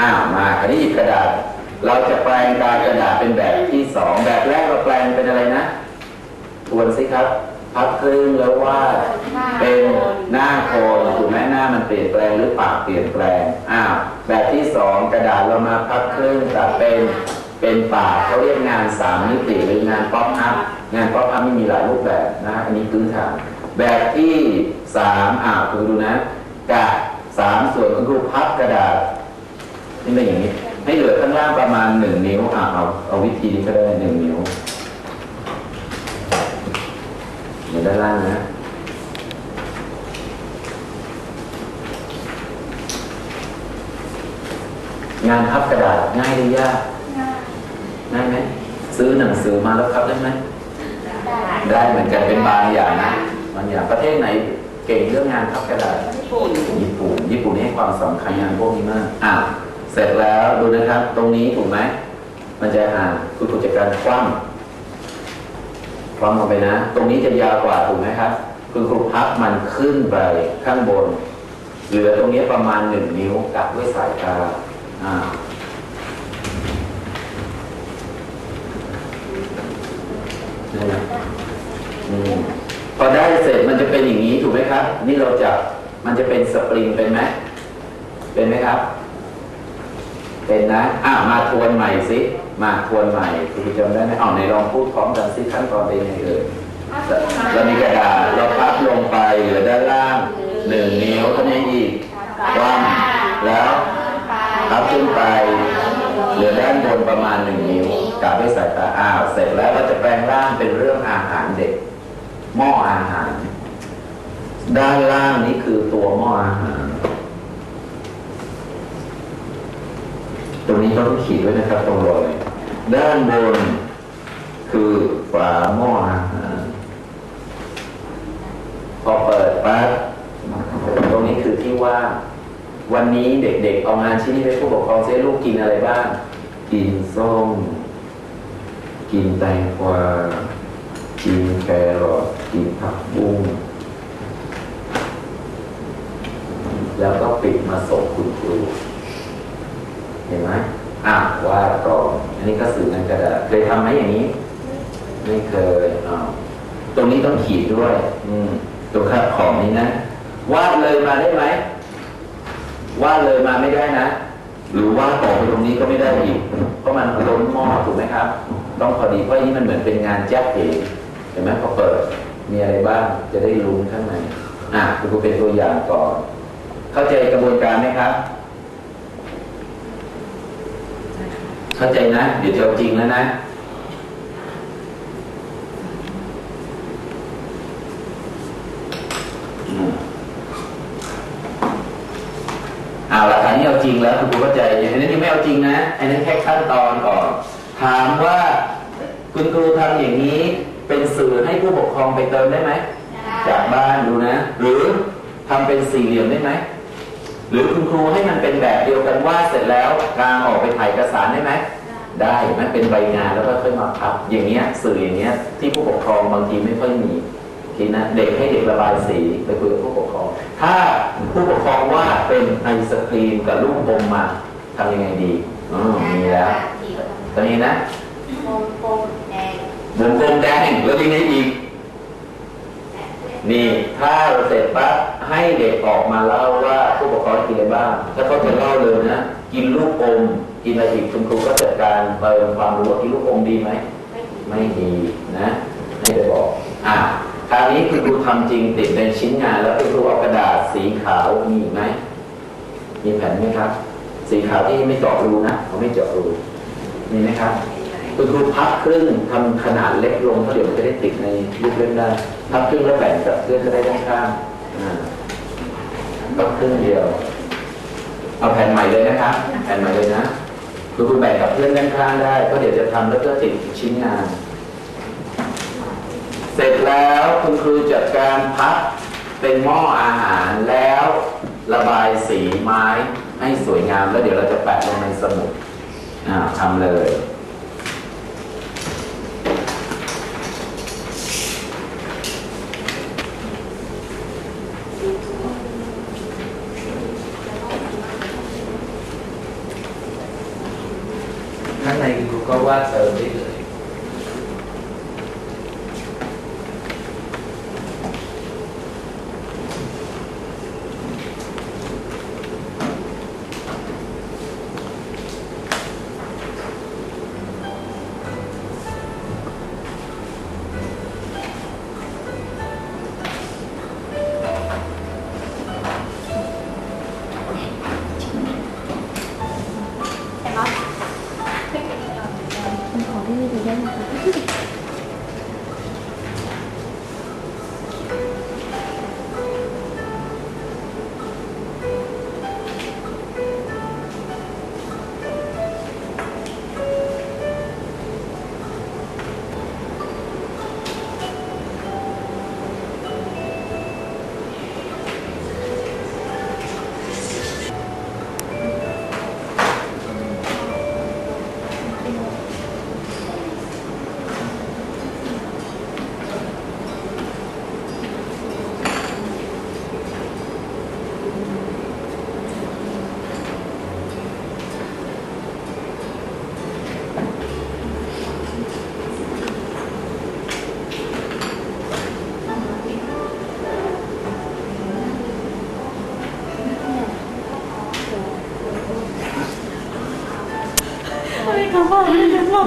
อ้าวมาอันนี้หยิบกระดาษ เราจะแปลงกายกระดาษเป็นแบบที่สองแบบแรกเราแปลงเป็นอะไรนะทวนสิครับ พับครึ่งแล้ววาดเป็นหน้าโคนถูกไหมหน้ามันเปลี่ยนแปลงหรือปากเปลี่ยนแปลงอ้าวแบบที่สองกระดาษเรามาพับครึ่งตัดเป็นเป็นปากเขาเรียกงานสามมิติหรืองานป๊อปอัพงานป๊อปอัพไม่มีหลายรูปแบบนะอันนี้พื้นฐานแบบที่สามอ่าคุณดูนะกะสามส่วนคุณครูพับกระดาษ นี่เป็นอย่างนี้ ให้เหลือข้างล่างประมาณหนึ่งนิ้วอะเอาเอาวิธีนี้ก็ได้หนึ่งนิ้วเหลือด้านล่างนะงานพับกระดาษง่ายหรือยากง่ายไหมซื้อหนังสือมาแล้วพับได้ไหมได้เหมือนกันเป็นบางอย่างนะบางอย่างประเทศไหนเก่งเรื่องงานพับกระดาษญี่ปุ่นญี่ปุ่นนี่ให้ความสำคัญงานพวกนี้มากอะ เสร็จแล้วดูนะครับ ตรงนี้ถูกไหมมันจะอ่าคุณครูจัดการคว่ำคว่ำลงไปนะ ตรงนี้จะยาวกว่าถูกไหมครับ คุณครูพับมันขึ้นไปข้างบน เหลือตรงนี้ประมาณหนึ่งนิ้วกับด้วยสายตาอ่าอพอได้เสร็จมันจะเป็นอย่างนี้ถูกไหมครับ นี่เราจับมันจะเป็นสปริงเป็นไหมเป็นไหมครับ เป็นนะอะมาทวนใหม่สิมาทวนใหม่คุณจำได้ไหมเอาไหนลองพูดพร้อมกันสิขั้นตอนเป็นยังไงเอ่ยเรามีกระดาษเราพับลงไปเหลือด้านล่างหนึ่งนิ้วเท่านี้อีกกว้างแล้วพับขึ้นไปเหลือด้านบนประมาณหนึ่งนิ้วกลับด้วยสายตาอ้าวเสร็จแล้วเราจะแปลงร่างเป็นเรื่องอาหารเด็กหม้ออาหาร ด้านล่างนี้คือตัวหม้ออาหาร รงนี้ต้องขีดไว้นะครับตรงรอยด้านบนคือฝาหม้ออาหารพอเปิดปั๊บตรงนี้คือที่ว่างวันนี้เด็กๆ เอางานชิ้นนี้ไปผู้ปกครองเซลูกกินอะไรบ้าง กินส้ม กินแตงกวากินแครอทกินผักบุ้งแล้วก็ปิดมาส่งคุณครู เห็นไหมอะวาดก่อนอันนี้ก็สื่องานกระดาษเคยทำไหมอย่างนี้ ไม่เคยอ่าวตรงนี้ต้องขีดด้วย อืมตรงข้างขอบนี้นะวาดเลยมาได้ไหมวาดเลยมาไม่ได้นะ หรือวาดต่อไปตรงนี้ก็ไม่ได้อีกเพราะมันล้นหม้อถูกไหมครับ ต้องพอดีเพราะอันนี้มันเหมือนเป็นงานแจ๊กเองเห็นไหมพอเปิดมีอะไรบ้างจะได้ลุ้ข้างในอะคุณครูเป็นตัวอย่างก่อน เข้าใจกระบวนการไหมครับ เข้าใจนะ เดี๋ยวจะเอาจริงแล้วนะอืมเอาละอันนี้เอาจริงแล้วคุณครูเข้าใจอย่างนี้ยังไม่เอาจริงนะอันนั้นแค่ขั้นตอนก่อน ถามว่าคุณครูทำอย่างนี้เป็นสื่อให้ผู้ปกครองไปเติมได้ไหมจากบ้านดูนะ หรือทำเป็นสี่เหลี่ยมได้ไหม หรือคุณครูให้มันเป็นแบบเดียวกันวาดเสร็จแล้วกางออกไปถ่ายเอกสารได้ไหมได้มันเป็นใบงานแล้วก็ค่อยมาพับ อย่างเงี้ยสื่ออย่างเงี้ยที่ผู้ปกครองบางทีไม่ค่อยมีทีนะเด็กให้เด็กระบายสีไปคุยกับผู้ปกครอง ถ้าผู้ปกครองว่าดเป็นไอศครีมกับลูกอมมาทำยังไงดีอ๋อมีแล้วตอนนี้นะโมงโมงแดงวงกลมแดงแล้วยังไงอีก นี่ถ้าเราเสร็จปั๊บให้เด็กออกมาเล่าว่าผู้ปกครองกินอะไรบ้างถ้าเขาจะเล่าเลยนะ กินลูกอมกินอะไรอีกคุณครูก็จัดการเติมความรู้ว่ากินลูกอมดีไหมไม่ดีนะให้ไปบอกอะคราวนี้คุณครูทำจริงติดเป็นชิ้นงาน แล้วคุณครูเอากระดาษสีขาวมีอีกไหมมีแผ่นไหมครับ สีขาวที่ไม่เจาะรูนะเขาไม่เจาะรูมีไหมครับ คุณครูพับครึ่งทำขนาดเล็กลงเพราะเดี๋ยวมันจะได้ติดในลูกเล่มได้พับครึ่งแล้วแบ่งกับเพื่อนจะได้ด้านข้างอ่าก็ครึ่งเดียว เอาแผ่นใหม่เลยนะครับแผ่นใหม่เลยนะคุณครูแบ่งกับเพื่อนด้านข้างได้เพราะเดี๋ยวจะทำแล้วก็ติดชิ้นงานเสร็จแล้วคุณครูจัดการพับเป็นหม้ออาหารแล้วระบายสีไม้ให้สวยงามแล้วเดี๋ยวเราจะแปะลงในสมุดอ่าทำเลย ข้างในอ 走吧，赶紧走。